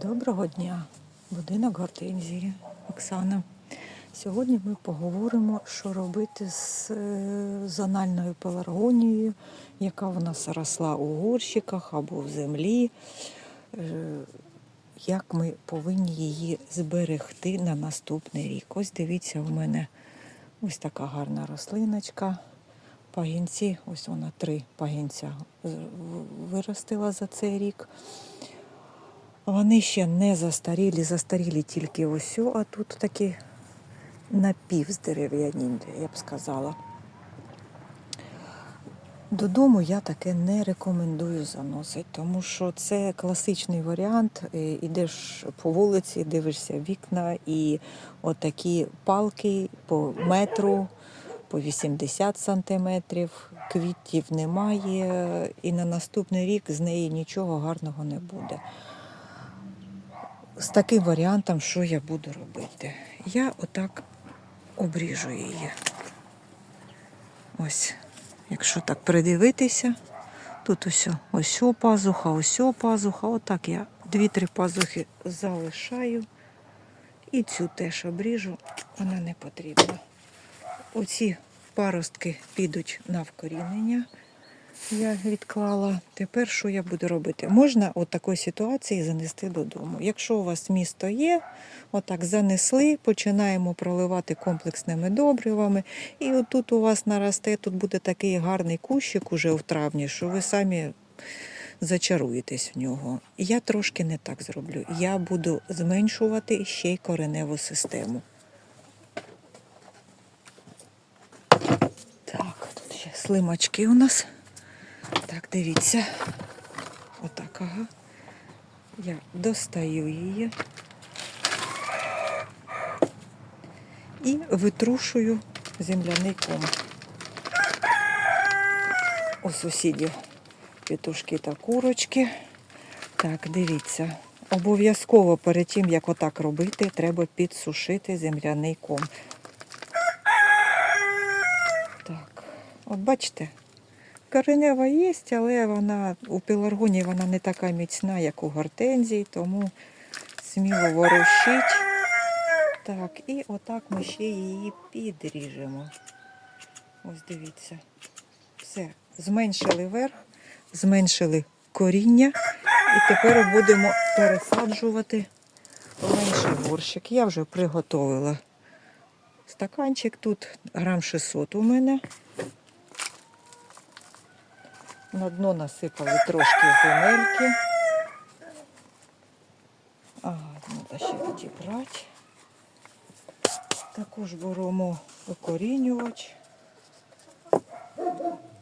Доброго дня, будинок гортензії Оксана. Сьогодні ми поговоримо, що робити з е, зональною пеларгонією, яка в нас росла у горщиках або в землі. Е, Як ми повинні її зберегти на наступний рік. Ось дивіться, в мене ось така гарна рослиночка. Пагінці, ось вона три пагінця виростила за цей рік. Вони ще не застарілі, застарілі тільки ось, а тут такі напівздерев'яні, я б сказала. Додому я таке не рекомендую заносити, тому що це класичний варіант. Е, Ідеш по вулиці, дивишся вікна, і отакі палки по метру, по 80 сантиметрів, квітів немає, і на наступний рік з неї нічого гарного не буде з таким варіантом, що я буду робити. Я отак обріжу її. Ось, якщо так придивитися, тут ось, ось пазуха, ось пазуха. Отак я дві-три пазухи залишаю. І цю теж обріжу, вона не потрібна. Оці паростки підуть на вкорінення. Я відклала. Тепер що я буду робити? Можна от такої ситуації занести додому. Якщо у вас місто є, отак занесли, починаємо проливати комплексними добривами. І отут у вас наросте, тут буде такий гарний кущик уже в травні, що ви самі зачаруєтесь в нього. Я трошки не так зроблю. Я буду зменшувати ще й кореневу систему. Так, тут ще слимачки у нас. Так, дивіться. Отак, ага. Я достаю її і витрушую земляний ком. У сусідів петушки та курочки. Так, дивіться. Обов'язково перед тим, як отак робити, треба підсушити земляний ком. Так, от бачите, коренева є, але вона у пеларгонії вона не така міцна, як у гортензії, тому сміло ворушить. Так, і отак ми ще її підріжемо. Ось дивіться. Все, зменшили верх, зменшили коріння. І тепер будемо пересаджувати менший горщик. Я вже приготовила стаканчик. Тут грам 600 у мене. На дно насипали трошки земельки. Ага, треба ще відібрати. Також беремо укорінювач,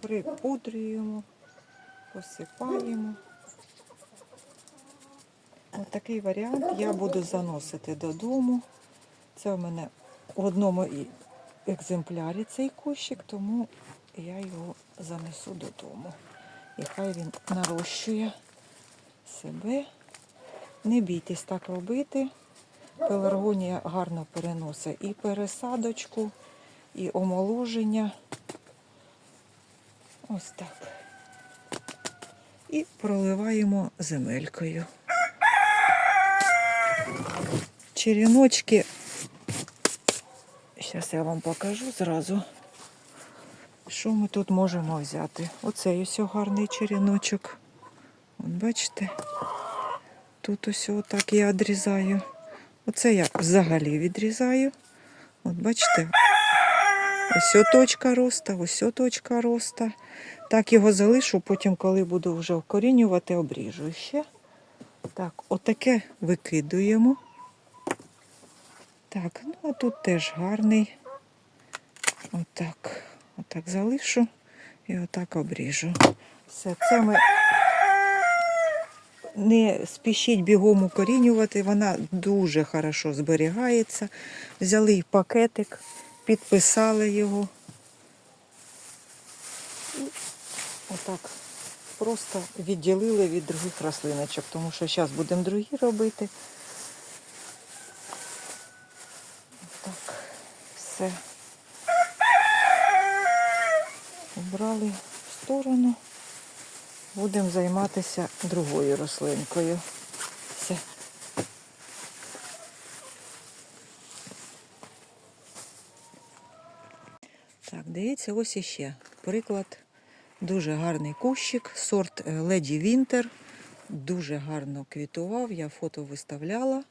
припудрюємо, посипаємо. Ось такий варіант я буду заносити додому. Це у мене в одному екземплярі цей кущик, тому я його занесу додому. І хай він нарощує себе. Не бійтесь так робити. Пеларгонія гарно переносить і пересадочку, і омоложення. Ось так. І проливаємо земелькою. Черіночки. Зараз я вам покажу зразу, що ми тут можемо взяти. Оцей ось гарний черіночок. От бачите? Тут ось отак я відрізаю. Оце я взагалі відрізаю. От бачите? Ось точка роста, ось точка роста. Так його залишу, потім, коли буду вже вкорінювати, обріжу ще. Так, отаке викидуємо. Так, ну а тут теж гарний. Отак. Отак залишу і отак обріжу. Все, це ми не спішіть бігом укорінювати, вона дуже хорошо зберігається. Взяли пакетик, підписали його. І отак просто відділили від других рослиночок, тому що зараз будемо другі робити. Так, все. Убрали в сторону. Будемо займатися другою рослинкою. Все. Так, дивіться, ось іще. Приклад. Дуже гарний кущик, сорт е, Леді Вінтер. Дуже гарно квітував. Я фото виставляла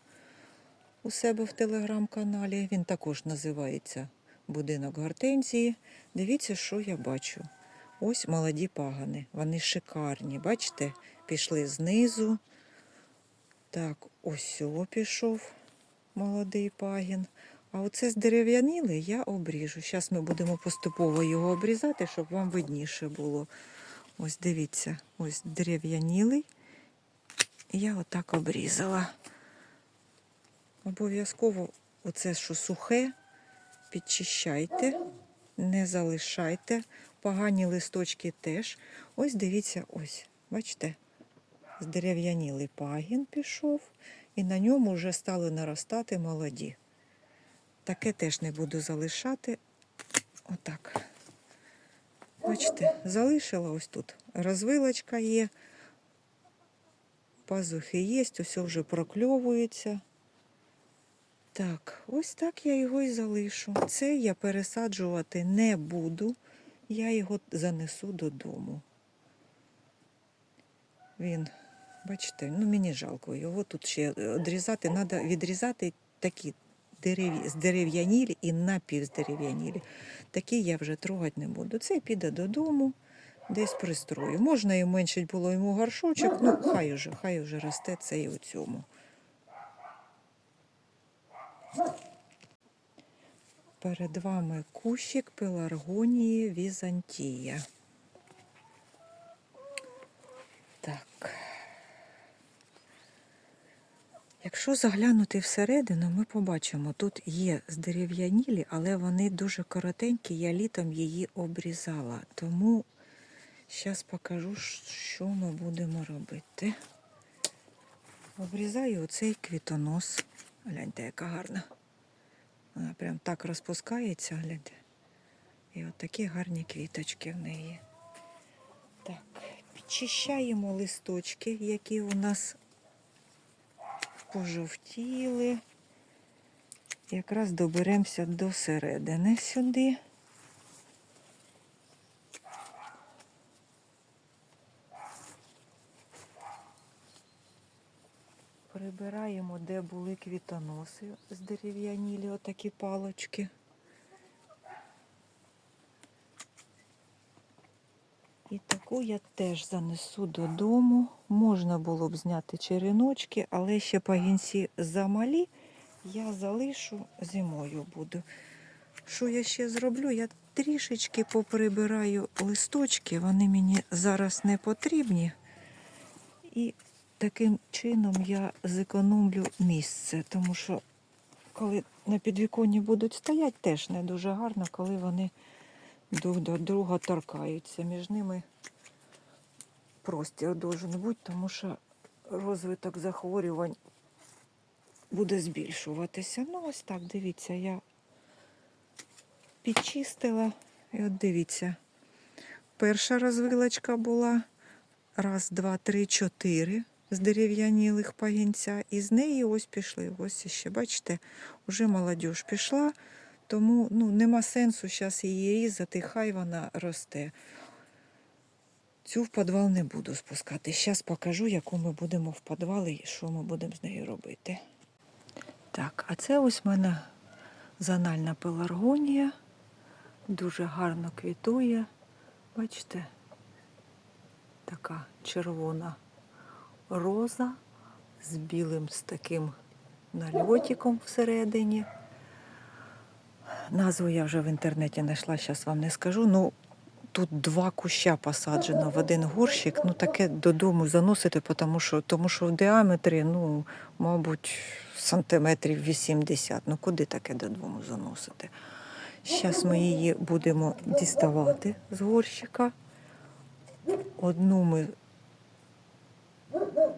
у себе в телеграм-каналі. Він також називається Будинок гортензії. Дивіться, що я бачу. Ось молоді пагани. Вони шикарні. Бачите, пішли знизу. Так, ось пішов молодий пагін. А оце здерев'янілий я обріжу. Зараз ми будемо поступово його обрізати, щоб вам видніше було. Ось дивіться, ось дерев'янілий. Я отак обрізала. Обов'язково оце, що сухе, підчищайте, не залишайте. Погані листочки теж. Ось дивіться, ось, бачите, здерев'янілий пагін пішов, і на ньому вже стали наростати молоді. Таке теж не буду залишати. Отак. Бачите, залишила ось тут. Розвилочка є, пазухи є, ось вже прокльовується. Так, ось так я його і залишу. Це я пересаджувати не буду. Я його занесу додому. Він, бачите, ну мені жалко його тут ще відрізати. Треба відрізати такі дерев... здерев'янілі і напівздерев'янілі. Такі я вже трогати не буду. Це піде додому, десь пристрою. Можна і меншить було йому горшочок, ну хай уже, хай уже росте це і у цьому. Перед вами кущик пеларгонії Візантія. Так. Якщо заглянути всередину, ми побачимо, тут є здерев'янілі, але вони дуже коротенькі, я літом її обрізала. Тому зараз покажу, що ми будемо робити. Обрізаю оцей квітонос. Гляньте, яка гарна. Вона прям так розпускається, гляньте. І от такі гарні квіточки в неї. Так, підчищаємо листочки, які у нас пожовтіли. Якраз доберемося до середини сюди. Прибираємо, де були квітоноси з дерев'янілі, отакі палочки. І таку я теж занесу додому. Можна було б зняти череночки, але ще пагінці замалі. Я залишу зимою буду. Що я ще зроблю? Я трішечки поприбираю листочки, вони мені зараз не потрібні. І таким чином я зекономлю місце, тому що коли на підвіконні будуть стояти, теж не дуже гарно, коли вони друг до друга торкаються. Між ними простір должен бути, тому що розвиток захворювань буде збільшуватися. Ну, ось так, дивіться, я підчистила. І от дивіться, перша розвилочка була. Раз, два, три, чотири з дерев'янілих пагінця. І з неї ось пішли. Ось ще, бачите, вже молодь пішла, тому ну, нема сенсу зараз її різати, хай вона росте. Цю в підвал не буду спускати. Зараз покажу, яку ми будемо в підвалі і що ми будемо з нею робити. Так, а це ось в мене зональна пеларгонія. Дуже гарно квітує. Бачите, така червона роза з білим з таким нальотиком всередині. Назву я вже в інтернеті знайшла, зараз вам не скажу. Ну, тут два куща посаджено в один горщик. Ну, таке додому заносити, тому що, тому що в діаметрі, ну, мабуть, сантиметрів 80. Ну, куди таке додому заносити? Зараз ми її будемо діставати з горщика. Одну ми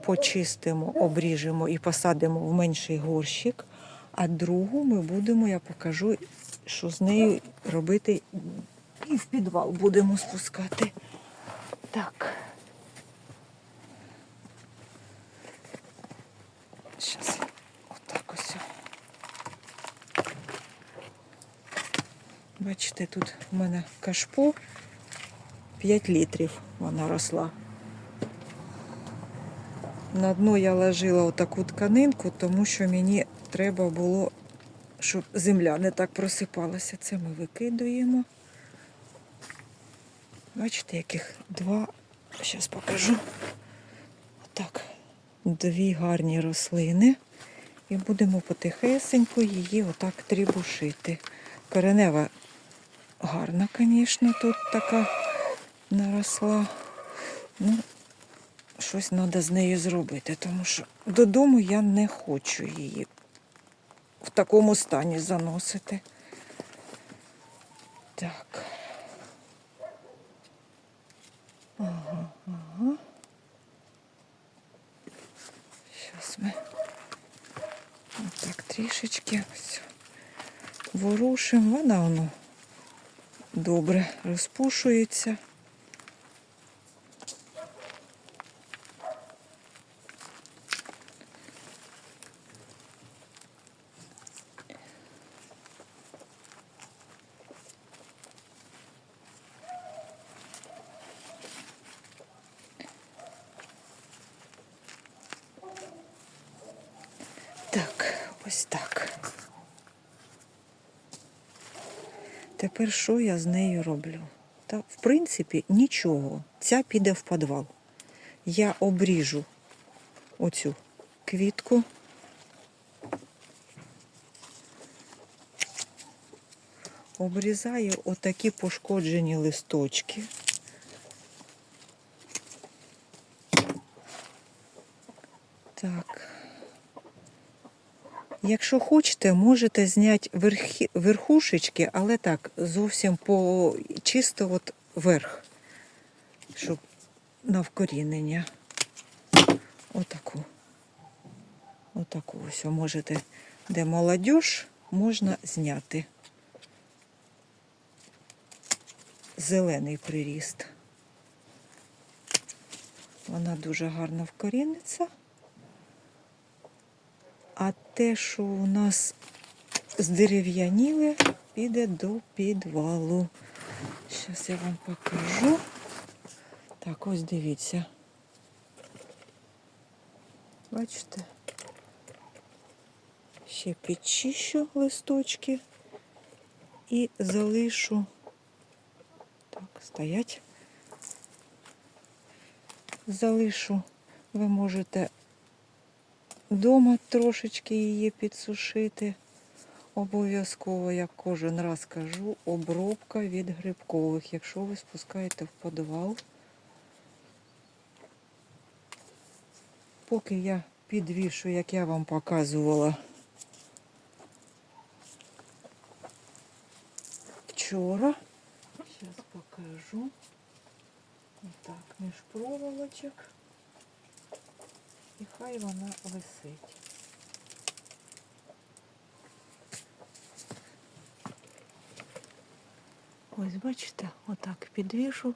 почистимо, обріжемо і посадимо в менший горщик, а другу ми будемо, я покажу, що з нею робити і в підвал будемо спускати. Так. Зараз отак ось. Бачите, тут в мене кашпо 5 літрів вона росла. На дно я ложила отаку тканинку, тому що мені треба було, щоб земля не так просипалася. Це ми викидуємо. Бачите, яких два. Зараз покажу. Отак. Дві гарні рослини. І будемо потихесенько її отак трібушити. Коренева гарна, звісно, тут така наросла. Ну, щось треба з нею зробити, тому що додому я не хочу її в такому стані заносити. Так. Ага, ага. Зараз ми отак трішечки ось ворушимо. Вона воно добре розпушується. Так, ось так. Тепер що я з нею роблю? Та, в принципі, нічого. Ця піде в підвал. Я обріжу оцю квітку. Обрізаю отакі пошкоджені листочки. Так. Якщо хочете, можете зняти верхи, верхушечки, але так, зовсім по чисто от верх, щоб на вкорінення. Отаку. Отаку ось можете, де молодіж, можна зняти. Зелений приріст. Вона дуже гарно вкоріниться. А те, що у нас здерев'яніле, піде до підвалу. Зараз я вам покажу. Так, ось дивіться. Бачите? Ще підчищу листочки і залишу. Так, стоять. Залишу. Ви можете Дома трошечки її підсушити. Обов'язково, як кожен раз кажу, обробка від грибкових, якщо ви спускаєте в підвал. Поки я підвішу, як я вам показувала вчора. Зараз покажу. Отак, між проволочок. І хай вона висить. Ось бачите, отак підвішу,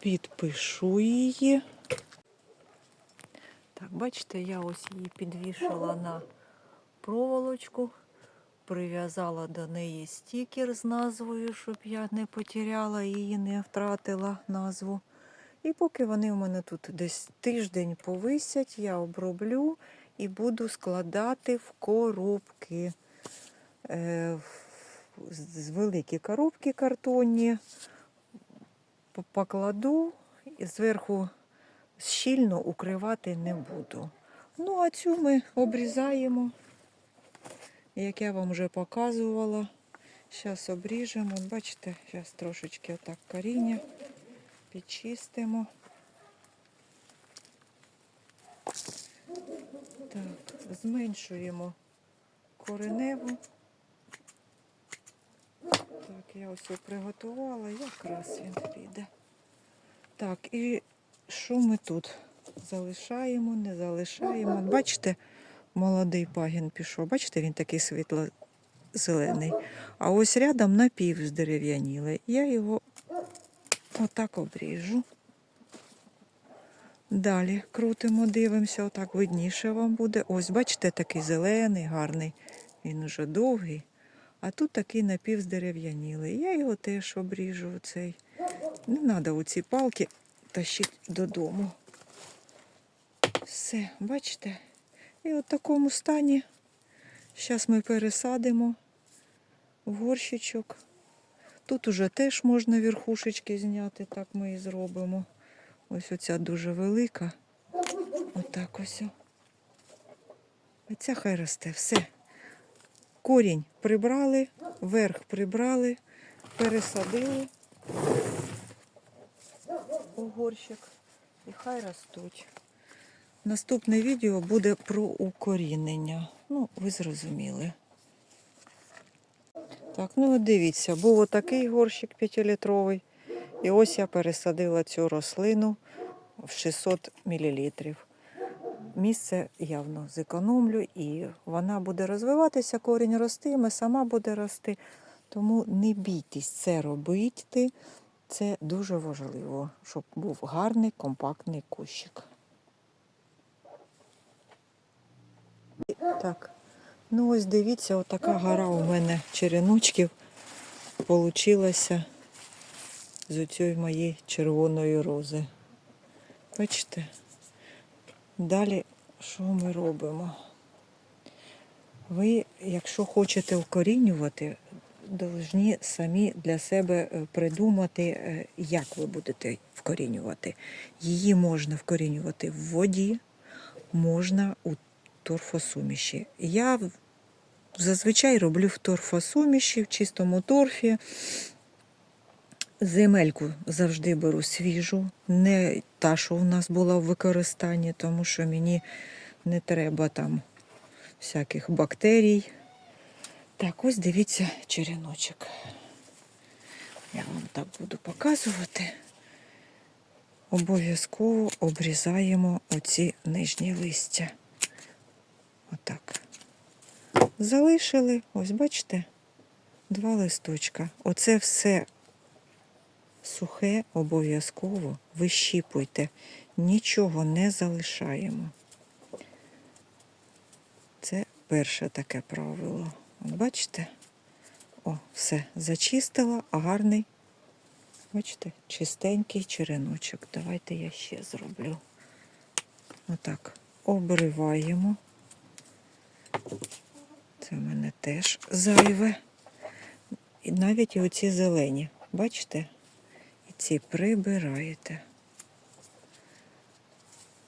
підпишу її. Так, бачите, я ось її підвішала на проволочку, прив'язала до неї стікер з назвою, щоб я не потеряла її, не втратила назву. І поки вони у мене тут десь тиждень повисять, я оброблю і буду складати в коробки. Е, з великі коробки картонні. Покладу і зверху щільно укривати не буду. Ну, а цю ми обрізаємо, як я вам вже показувала. Зараз обріжемо. Бачите, зараз трошечки отак коріння підчистимо. Так, зменшуємо кореневу. Так, я ось його приготувала, якраз він піде. Так, і що ми тут? Залишаємо, не залишаємо. Бачите, молодий пагін пішов. Бачите, він такий світло-зелений. А ось рядом напів здерев'янілий. Я його Отак обріжу. Далі крутимо, дивимося, отак видніше вам буде. Ось, бачите, такий зелений, гарний. Він уже довгий. А тут такий напівздерев'янілий. Я його теж обріжу оцей. Не треба оці палки тащити додому. Все, бачите? І от в такому стані. Зараз ми пересадимо в горщичок. Тут уже теж можна верхушечки зняти, так ми і зробимо. Ось оця дуже велика. Отак ось. А ця хай росте. Все. Корінь прибрали, верх прибрали, пересадили у горщик і хай ростуть. Наступне відео буде про укорінення. Ну, ви зрозуміли. Так, ну от дивіться, був отакий горщик 5-літровий. І ось я пересадила цю рослину в 600 мл. Місце явно зекономлю, і вона буде розвиватися, корінь ростиме, сама буде рости. Тому не бійтесь це робити. Це дуже важливо, щоб був гарний компактний кущик. Так, ну ось дивіться, отака гора у мене череночків получилася з цієї моєї червоної рози. Бачите? Далі що ми робимо? Ви, якщо хочете вкорінювати, повинні самі для себе е, придумати, е, як ви будете вкорінювати. Її можна вкорінювати в воді, можна у торфосуміші. Я зазвичай роблю в торфосуміші, в чистому торфі. Земельку завжди беру свіжу, не та, що у нас була в використанні, тому що мені не треба там всяких бактерій. Так, ось дивіться череночок. Я вам так буду показувати. Обов'язково обрізаємо оці нижні листя. Отак. Залишили, ось бачите, два листочка. Оце все сухе обов'язково вищіпуйте. Нічого не залишаємо. Це перше таке правило. От бачите? О, все, зачистила, а гарний. Бачите, чистенький череночок. Давайте я ще зроблю. Отак. Обриваємо. Це в мене теж зайве. І навіть і оці зелені. Бачите? І ці прибираєте.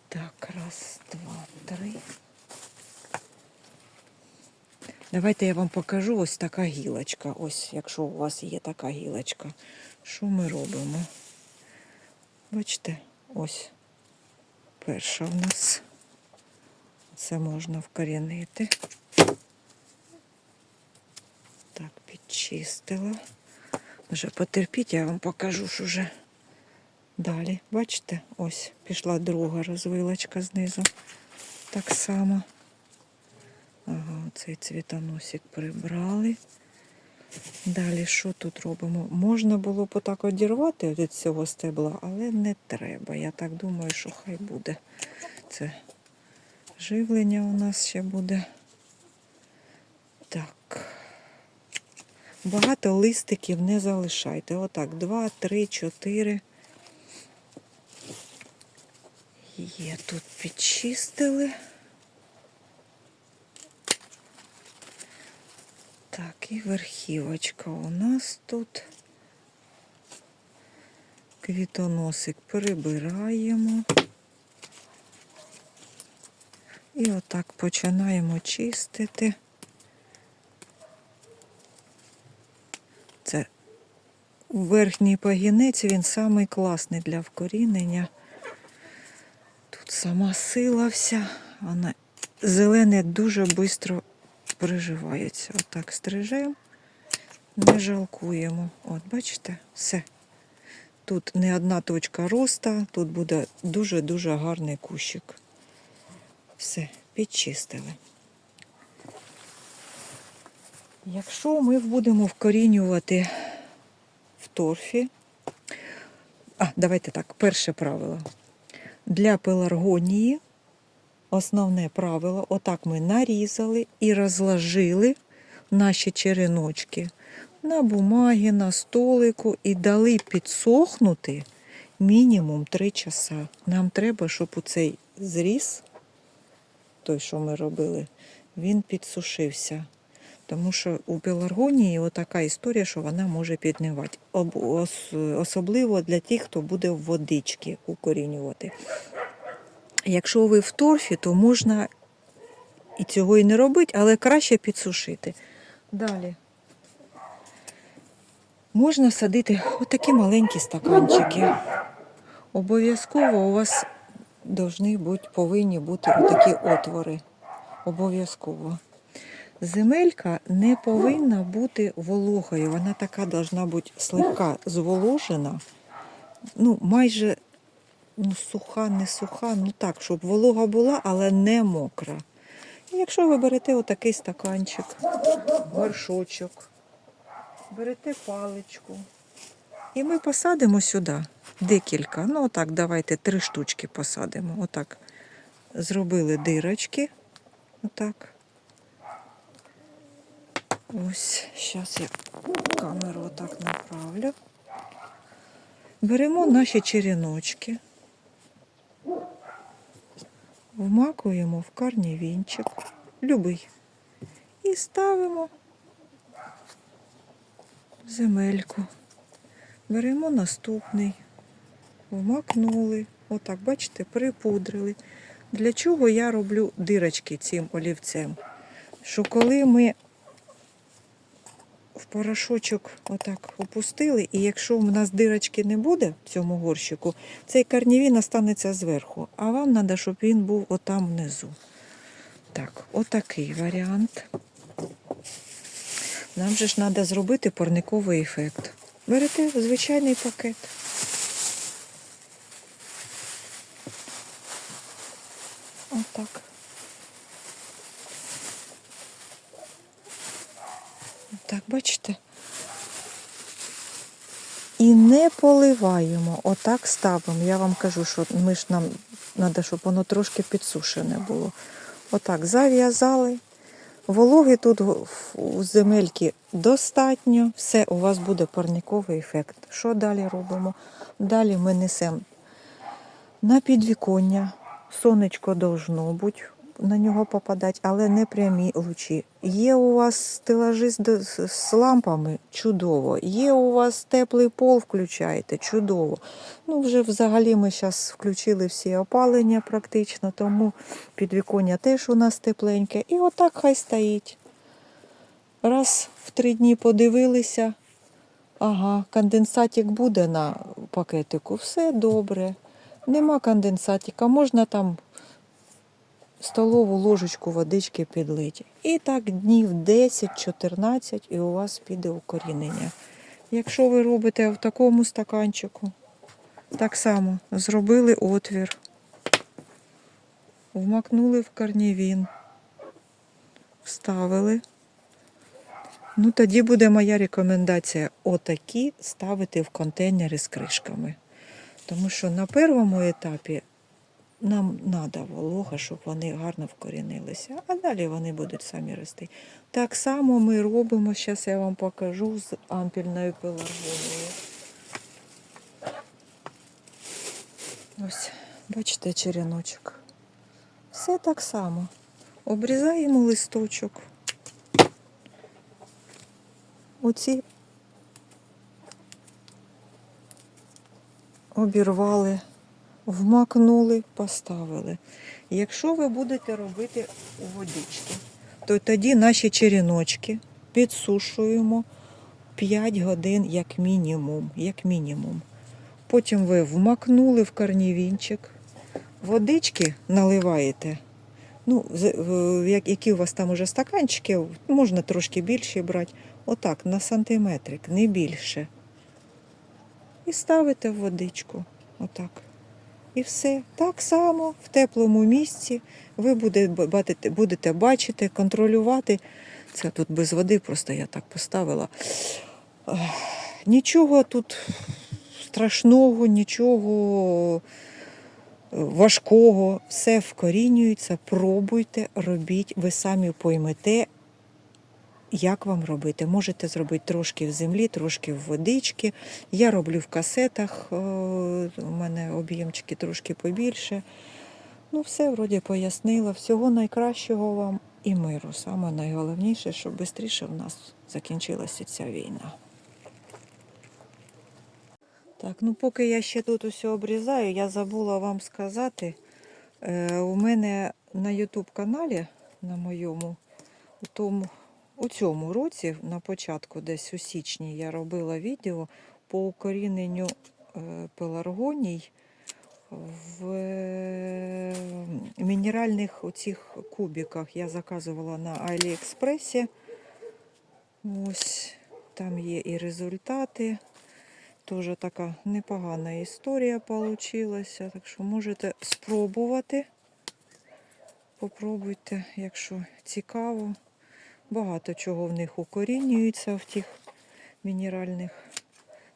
Так, раз, два, три. Давайте я вам покажу ось така гілочка. Ось, якщо у вас є така гілочка. Що ми робимо? Бачите, ось перша в нас. Це можна вкорінити. Так, підчистила. Вже потерпіть, я вам покажу, що вже далі. Бачите, ось пішла друга розвилочка знизу. Так само. Ага, цей цвітоносик прибрали. Далі що тут робимо? Можна було б отак одірвати від цього стебла, але не треба. Я так думаю, що хай буде. Це живлення у нас ще буде. Так. Багато листиків не залишайте. Отак, два, три, чотири. Є тут підчистили. Так, і верхівочка у нас тут. Квітоносик прибираємо. І отак починаємо чистити. Це верхній пагінець, він самий класний для вкорінення. Тут сама сила вся, вона зелене дуже швидко приживається. Отак стрижемо, не жалкуємо. От, бачите, все. Тут не одна точка роста, тут буде дуже-дуже гарний кущик. Все, підчистили. Якщо ми будемо вкорінювати в торфі, а, давайте так, перше правило. Для пеларгонії основне правило, отак ми нарізали і розложили наші череночки на бумагі, на столику і дали підсохнути мінімум 3 часа. Нам треба, щоб у цей зріз, той, що ми робили, він підсушився. Тому що у пеларгонії така історія, що вона може піднивати. Особливо для тих, хто буде в водички укорінювати. Якщо ви в торфі, то можна і цього і не робити, але краще підсушити. Далі. Можна садити отакі маленькі стаканчики. Обов'язково у вас должны бути, повинні бути отакі отвори. Обов'язково. Земелька не повинна бути вологою. Вона така должна бути слегка зволожена. Ну, майже ну, суха, не суха, ну так, щоб волога була, але не мокра. І якщо ви берете отакий стаканчик, горшочок, берете паличку, і ми посадимо сюди декілька. Ну, отак, давайте три штучки посадимо. Отак. Зробили дирочки. Отак. Ось, зараз я камеру отак направлю. Беремо наші череночки, вмакуємо в карнівінчик, любий, і ставимо земельку. Беремо наступний, вмакнули, отак, бачите, припудрили. Для чого я роблю дирочки цим олівцем? Що коли ми в порошочок отак опустили, і якщо в нас дирочки не буде в цьому горщику, цей карнівін останеться зверху, а вам треба, щоб він був отам внизу. Так, отакий варіант. Нам же ж треба зробити парниковий ефект. Берете звичайний пакет. Отак. Так, бачите? І не поливаємо, отак ставимо. Я вам кажу, що ми ж нам треба, щоб воно трошки підсушене було. Отак зав'язали. Вологи тут у земельки достатньо, все, у вас буде парниковий ефект. Що далі робимо? Далі ми несемо на підвіконня. Сонечко должно бути на нього попадати, але не прямі лучі. Є у вас стелажі з, лампами чудово. Є у вас теплий пол, включаєте, чудово. Ну, вже взагалі ми зараз включили всі опалення практично, тому підвіконня теж у нас тепленьке. І отак хай стоїть. Раз в три дні подивилися. Ага, конденсатик буде на пакетику, все добре. Нема конденсатика, можна там столову ложечку водички підлити. І так днів 10-14 і у вас піде укорінення. Якщо ви робите в такому стаканчику, так само зробили отвір, вмакнули в карнівін, вставили. Ну, тоді буде моя рекомендація отакі ставити в контейнери з кришками. Тому що на першому етапі нам треба волога, щоб вони гарно вкорінилися, а далі вони будуть самі рости. Так само ми робимо, зараз я вам покажу з ампільною пеларгонією. Ось, бачите, череночок. Все так само. Обрізаємо листочок. Оці обірвали, вмакнули, поставили. Якщо ви будете робити у водички, то тоді наші череночки підсушуємо 5 годин як мінімум. Як мінімум. Потім ви вмакнули в карнівінчик, водички наливаєте. Ну, які у вас там уже стаканчики, можна трошки більше брати. Отак, на сантиметрик, не більше. І ставите в водичку. Отак. І все. Так само в теплому місці ви буде- бачите- будете бачити, контролювати. Це тут без води, просто я так поставила. Нічого тут страшного, нічого е, важкого. Все вкорінюється, пробуйте, робіть, ви самі поймете, як вам робити. Можете зробити трошки в землі, трошки в водички. Я роблю в касетах, е, у мене об'ємчики трошки побільше. Ну, все вроді пояснила. Всього найкращого вам і миру. Саме найголовніше, щоб швидше в нас закінчилася ця війна. Так, ну поки я ще тут усе обрізаю, я забула вам сказати. Е, у мене на YouTube каналі, на моєму, у, тому, у цьому році, на початку, десь у січні, я робила відео по укоріненню е, пеларгоній в е, мінеральних оцих кубиках. Я заказувала на Аліекспресі. Ось там є і результати. Теж така непогана історія получилася. Так що можете спробувати. Попробуйте, якщо цікаво. Багато чого в них укорінюється в тих мінеральних.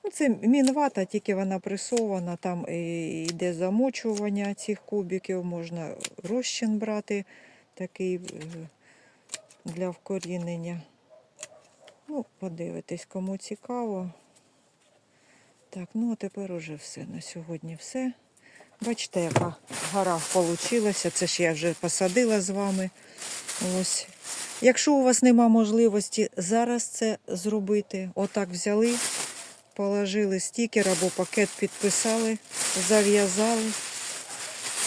Ну, це мінвата, тільки вона пресована, там йде замочування цих кубиків, можна розчин брати такий е, для вкорінення. Ну, подивитесь, кому цікаво. Так, ну а тепер уже все. На сьогодні все. Бачите, яка гора вийшла. Це ж я вже посадила з вами. Ось. Якщо у вас нема можливості зараз це зробити, отак взяли, положили стікер або пакет, підписали, зав'язали.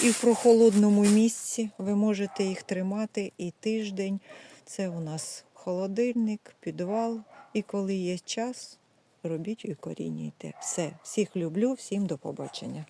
І в прохолодному місці ви можете їх тримати і тиждень. Це у нас холодильник, підвал. І коли є час, робіть і корінюйте. Все, всіх люблю, всім до побачення.